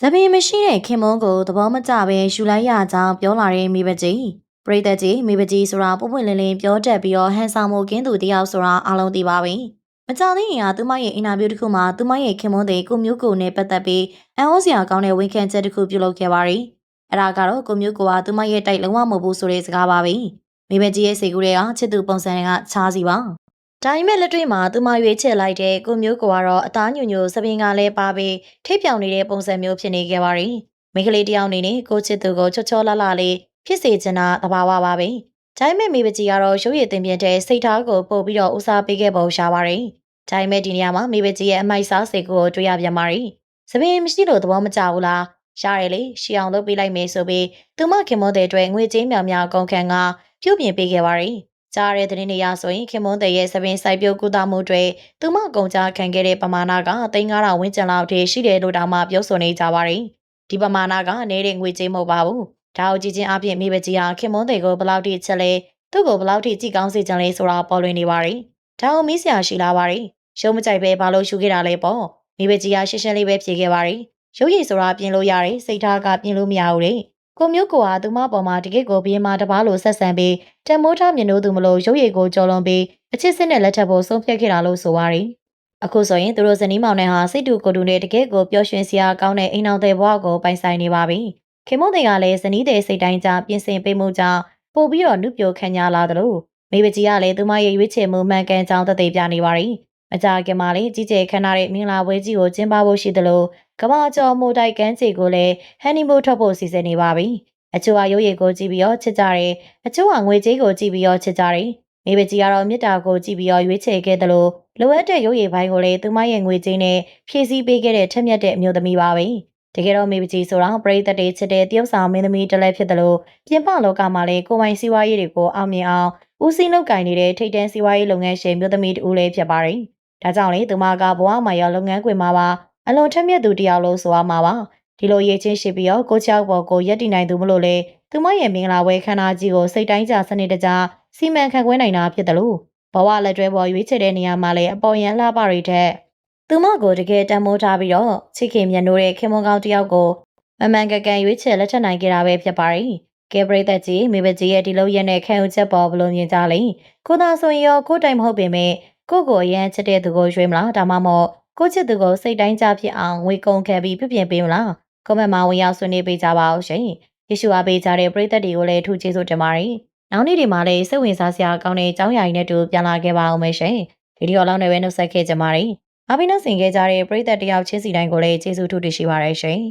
။သပင်မရှိတဲ့ခင်မွန်းကိုသဘောမကျပဲယူလိုက်ရကြောင်းပြောလာတဲ့မိဘကြီး။ပရိသတ်ကြီးမိဘကြီးဆိုတာပုံပွင့်လင်းလင်းပြောတတ်ပြီးတော့ဟန်ဆောင်မှုကင်းသူတယောက်ဆိုတာအားလုံးသိပါပြီ။မကြောင်သေးရင်ကသူမရဲ့အင်တာဗျူးတစ်ခုမှာသူမရဲ့ခင်မွန်းတဲ့ကိုမျိုးကိုနဲ့ပတ်သက်ပြီးအန်အိုးစရာကောင်းတဲ့ဝန်ခံချက်တစ်ခုပြုလုပ်ခဲ့ပါရီ။အဲ့ဒါကတော့ကိုမျိုးကိုကသူမရဲ့တိုက်လုံးဝမဟုတ်ဘူးဆိုတဲ့စကားပါပဲ။မိဘကြီးရဲ့စိတ်ကူးတွေကချစ်သူပုံစံတွေကချားစီပါ။ ဒါပေမဲ့လက်တွေ့မှာသူမရွေးချယ်လိုက်တဲ့ကိုမျိုးကိုကတော့အသားညွညွစပင်ကလည်းပါပြီးထိပ်ပြောင်နေတဲ့ပုံစံမျိုးဖြစ်နေခဲ့ပါရီ။မိန်းကလေးတစ်ယောက်အနေနဲ့ကိုချစ်သူကိုချောချောလလလေးဖြစ်စေချင်တာသဘာဝပါပဲ။ဒါပေမဲ့မိဘကြီးကတော့ရုပ်ရည်တင်ပြတဲ့စိတ်ထားကိုပို့ပြီးတော့ဦးစားပေးခဲ့ပုံရှာပါရီ။ဒါပေမဲ့ဒီနေရာမှာမိဘကြီးရဲ့အမိုက်စားစိတ်ကိုတွေ့ရပြန်ပါရီ။စပင်မရှိလို့သဘောမကျဘူးလား။ရှားရလေရှီအောင်လုပ်ပေးလိုက်မယ်ဆိုပြီးသူမခင်မွန်းတဲ့အတွက်ငွေကြေးမြောင်များအကုန်ခံကပြုတ်ပြင်ပေးခဲ့ပါရီ။ ကြားရတဲ့သတင်းတွေအရဆိုရင်ခင်မွန်းတဲ့ရဲ့စပင်စိုက်ပျိုးကုသမှုတွေသူမအကုန်ကြားခံခဲ့တဲ့ပမာဏက3900ဝန်းကျင်လောက်ထိရှိတယ်လို့တောင်မှပြောဆိုနေကြပါရီ။ဒီပမာဏကနေတဲ့ငွေကြေးမဟုတ်ပါဘူး။ဒါကိုကြည့်ချင်းအပြင်မိဘကြီးဟာခင်မွန်းတဲ့ကိုဘယ်လောက်ထိချက်လဲသူ့ကိုဘယ်လောက်ထိကြည့်ကောင်းစေချင်လဲဆိုတာပေါ်လွင်နေပါရီ။ဒါကိုမီးဆရာရှိလာပါရီ။ရှုံးမကြိုက်ပဲဘာလို့ရှုခဲ့တာလဲပေါ့။မိဘကြီးကရှင်းရှင်းလေးပဲဖြေခဲ့ပါရီ။ရုပ်ရည်ဆိုတာပြင်လို့ရတယ်စိတ်ထားကပြင်လို့မရဘူးလေ။ ကိုမျိုးကိုဟာသူမပေါ်မှာတကယ့်ကိုဘီးမာတပားလိုဆက်ဆံပြီးတမိုးထားမြင်လို့သူမလို့ရုပ်ရည်ကိုကြော်လွန်ပြီးအချစ်စစ်နဲ့လက်ထပ်ဖို့ဆုံးဖြတ်ခဲ့တာလို့ဆိုပါရီ။အခုဆိုရင်သူတို့ဇနီးမောင်နဲ့ဟာစိတ်တူကိုယ်တူနဲ့တကယ့်ကိုပျော်ရွှင်စရာကောင်းတဲ့အိမ်အောင်တဲ့ဘဝကိုပိုင်ဆိုင်နေပါပြီ။ခင်မုန်းတွေကလည်းဇနီးတဲ့စိတ်တိုင်းကြပြင်ဆင်ပေးမှုကြောင့်ပို့ပြီးတော့နှုတ်ပြခံရလာသလိုမိဘကြီးကလည်းသူမရဲ့ရွေးချယ်မှုမှန်ကန်ကြောင်းသက်သေပြနေပါရီ။ အကြခင်မှာလည်းကြီးကျယ်ခမ်းနားတဲ့မင်္ဂလာပွဲကြီးကိုကျင်းပဖို့ရှိသလိုကမ္ဘာကျော်မိုတိုက်ကန်းချီကိုလည်းဟန်နီမူထွက်ဖို့စီစဉ်နေပါပြီ။အချို့ကရုပ်ရည်ကိုကြည့်ပြီးတော့ချစ်ကြတယ်။အချို့ကငွေကြေးကိုကြည့်ပြီးတော့ချစ်ကြတယ်။မိဘကြီးကတော့မေတ္တာကိုကြည့်ပြီးတော့ရွေးချယ်ခဲ့သလိုလိုအပ်တဲ့ရုပ်ရည်ပိုင်းကိုလည်းသူမရဲ့ငွေကြေးနဲ့ဖြည့်ဆည်းပေးခဲ့တဲ့ထက်မြက်တဲ့အမျိုးသမီးပါပဲ။တကယ်တော့မိဘကြီးဆိုတော့ပရိသတ်တွေချစ်တဲ့တယောက်ဆောင်မင်းသမီးတစ်လည်းဖြစ်သလိုပြင်ပလောကမှာလည်းကိုယ်ပိုင်စီးပွားရေးတွေကိုအောင်မြင်အောင်ဦးစီးလုပ်ကိုင်နေတဲ့ထိတ်တန်းစီးပွားရေးလုပ်ငန်းရှင်မျိုးသမီးတူလည်းဖြစ်ပါတယ်။ ဒါကြောင့်လေသူမကဘဝမှာရောလုပ်ငန်းခွင်မှာပါအလွန်ထက်မြက်သူတစ်ယောက်လို့ဆိုရမှာပါ။ဒီလိုရေးချင်းရှိပြီးတော့ကိုချောက်ပေါ်ကိုရက်တည်နိုင်သူမလို့လေသူမရဲ့မင်္ဂလာပွဲခမ်းနားကြီးကိုစိတ်တိုင်းကြစနစ်တကျစီမံခန့်ခွဲနိုင်တာဖြစ်တယ်လို့ဘဝလက်တွဲပေါ်ရွေးချယ်တဲ့နေရာမှာလည်းအပေါ်ရန်လှပတွေထက်သူမကိုတကယ်တန်မိုးထားပြီးတော့ချစ်ခင်မြတ်နိုးတဲ့ခင်မွန်ကောင်းတစ်ယောက်ကိုမမှန်ကန်ကန်ရွေးချယ်လက်ထပ်နိုင်ကြတာပဲဖြစ်ပါတယ်။ကဲပရိသတ်ကြီးမိဘကြီးရဲ့ဒီလိုရက်နဲ့ခံယူချက်ပေါ်ဘလို့မြင်ကြလဲ။ကိုသာဆိုရင်ရောကိုတိုင်မဟုတ်ပေမဲ့ ကိုကိုအရန်ချစ်တဲ့သူကိုရွေးမလားဒါမှမဟုတ်ကိုချစ်သူကိုစိတ်တိုင်းကြဖြစ်အောင်ငွေကုန်ခဲ့ပြီးပြပြင်ပေးမလား။ကွန်မန့်မှာဝင်ရောက်ဆွေးနွေးပေးကြပါဦးရှင်။ယေရှုအားပေးကြတဲ့ပရိသတ်တွေကိုလည်းထူးကျေးဇူးတင်ပါတယ်။နောက်နေ့ဒီမှာလည်းစိတ်ဝင်စားစရာကောင်းတဲ့အကြောင်းအရာတွေနဲ့တူပြန်လာခဲ့ပါအောင်မယ်ရှင်။ဗီဒီယိုလောက်နဲ့ပဲနှုတ်ဆက်ခဲ့ကြပါရစေ။အားပေးနှုတ်ဆင်ခဲ့ကြတဲ့ပရိသတ်တယောက်ချင်းစီတိုင်းကိုလည်းကျေးဇူးထူးတင်ရှိပါရရှင်။